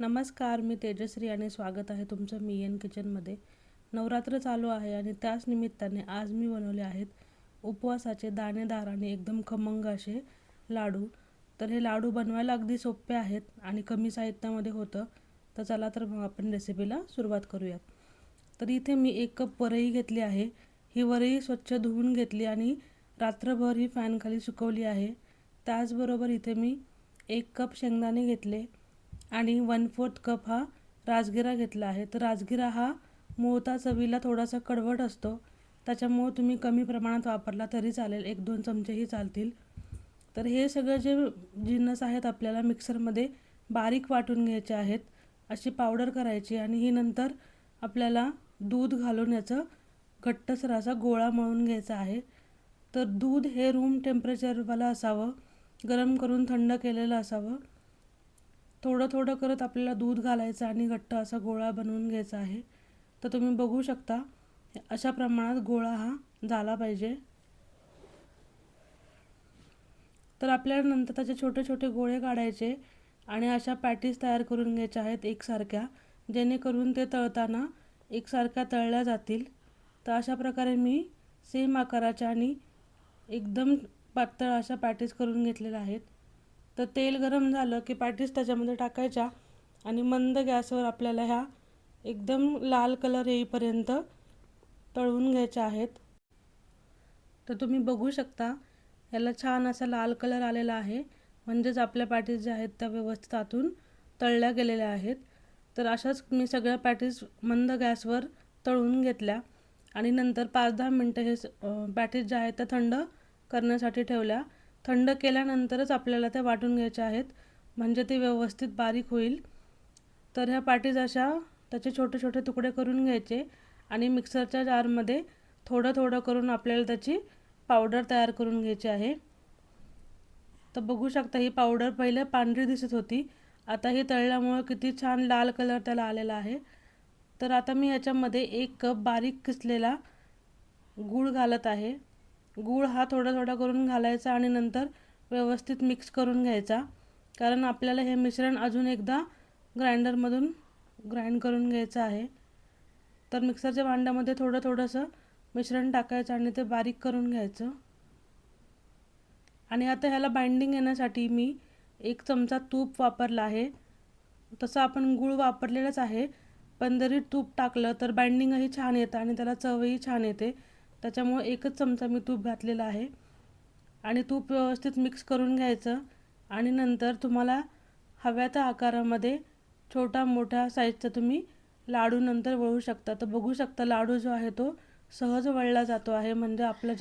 नमस्कार मी तेजश्री आणि स्वागत आहे तुमचं मी एन किचनमध्ये. नवरात्र चालू आहे आणि त्याच निमित्ताने आज मी बनवले आहेत उपवासाचे दाणेदार आणि एकदम खमंग असे लाडू. तर हे लाडू बनवायला अगदी सोपे आहेत आणि कमी साहित्यामध्ये होतं. तर चला तर मग आपण रेसिपीला सुरुवात करूयात. तर इथे मी एक कप वरई घेतली आहे. ही वरई स्वच्छ धुवून घेतली आणि रात्रभर ही फॅनखाली सुकवली आहे. त्याचबरोबर इथे मी एक कप शेंगदाणे घेतले. आणि वन फोर्थ कप हा राजगिरा घेतला आहे. तर राजगिरा हा मोहता चवीला थोडासा कडवट असतो. त्याच्यामुळं तुम्ही कमी प्रमाणात वापरला तरी चालेल. एक दोन चमचेही चालतील. तर हे सगळं जे जिन्नस आहेत आपल्याला मिक्सरमध्ये बारीक वाटून घ्यायचे आहेत. अशी पावडर करायची आणि ही नंतर आपल्याला दूध घालून याचं घट्टसर असा गोळा मळून घ्यायचा आहे. तर दूध हे रूम टेम्परेचरवाला असावं. गरम करून थंड केलेलं असावं. थोडं थोडं करत आपल्याला दूध घालायचं आणि घट्ट असा गोळा बनवून घ्यायचा आहे. तर तुम्ही बघू शकता अशा प्रमाणात गोळा हा झाला पाहिजे. तर आपल्याला नंतर त्याचे छोटे छोटे गोळे काढायचे आणि अशा पॅटीस तयार करून घ्यायच्या आहेत एकसारख्या जेणेकरून ते तळताना एकसारख्या तळल्या जातील. तर अशा प्रकारे मी सेम आकाराच्या आणि एकदम पातळ अशा पॅटीस करून घेतलेल्या आहेत. तर तेल गरम झालं की पॅटीस त्याच्यामध्ये टाकायच्या आणि मंद गॅसवर आपल्याला ह्या एकदम लाल कलर येईपर्यंत तळून घ्यायच्या आहेत. तर तुम्ही बघू शकता याला छान असा लाल कलर आलेला आहे. म्हणजेच आपल्या पॅटीस ज्या आहेत त्या व्यवस्थित आतून तळल्या गेलेल्या आहेत. तर अशाच मी सगळ्या पॅटीस मंद गॅसवर तळून घेतल्या आणि नंतर पाच दहा मिनटं हे पॅटीस ज्या आहेत त्या थंड करण्यासाठी ठेवल्या. थंड केल्यानंतरच आपल्याला त्या वाटून घ्यायच्या आहेत. म्हणजे ते व्यवस्थित बारीक होईल. तर ह्या पाटीज अशा त्याचे छोटे छोटे तुकडे करून घ्यायचे आणि मिक्सरच्या जारमध्ये थोडं थोडं करून आपल्याला त्याची पावडर तयार करून घ्यायची आहे. तर बघू शकता ही पावडर पहिले पांढरी दिसत होती. आता ही तळल्यामुळं किती छान लाल कलर त्याला आलेला आहे. तर आता मी याच्यामध्ये एक कप बारीक किसलेला गूळ घालत आहे. गूळ हा थोडा थोडा करून घालायचा आणि नंतर व्यवस्थित मिक्स करून घ्यायचा. कारण आपल्याला हे मिश्रण अजून एकदा ग्राइंडरमधून ग्राइंड करून घ्यायचं आहे. तर मिक्सरच्या भांड्यामध्ये थोडं थोडंसं मिश्रण टाकायचं आणि ते बारीक करून घ्यायचं. आणि आता ह्याला बाइंडिंग येण्यासाठी मी एक चमचा तूप वापरला आहे. तसं आपण गूळ वापरलेलंच आहे. पण जरी तूप टाकलं तर बाइंडिंगही छान येतं आणि त्याला चवही छान येते. त्याच्यामुळे एकच चमचा मी तूप घातलेला आहे. आणि तूप व्यवस्थित मिक्स करून घ्यायचं. आणि नंतर तुम्हाला हव्या त्या आकारामध्ये छोटा मोठ्या साईजचा तुम्ही लाडू नंतर वळू शकता. तर बघू शकता लाडू जो आहे तो सहज वळला जातो आहे. म्हणजे आपलं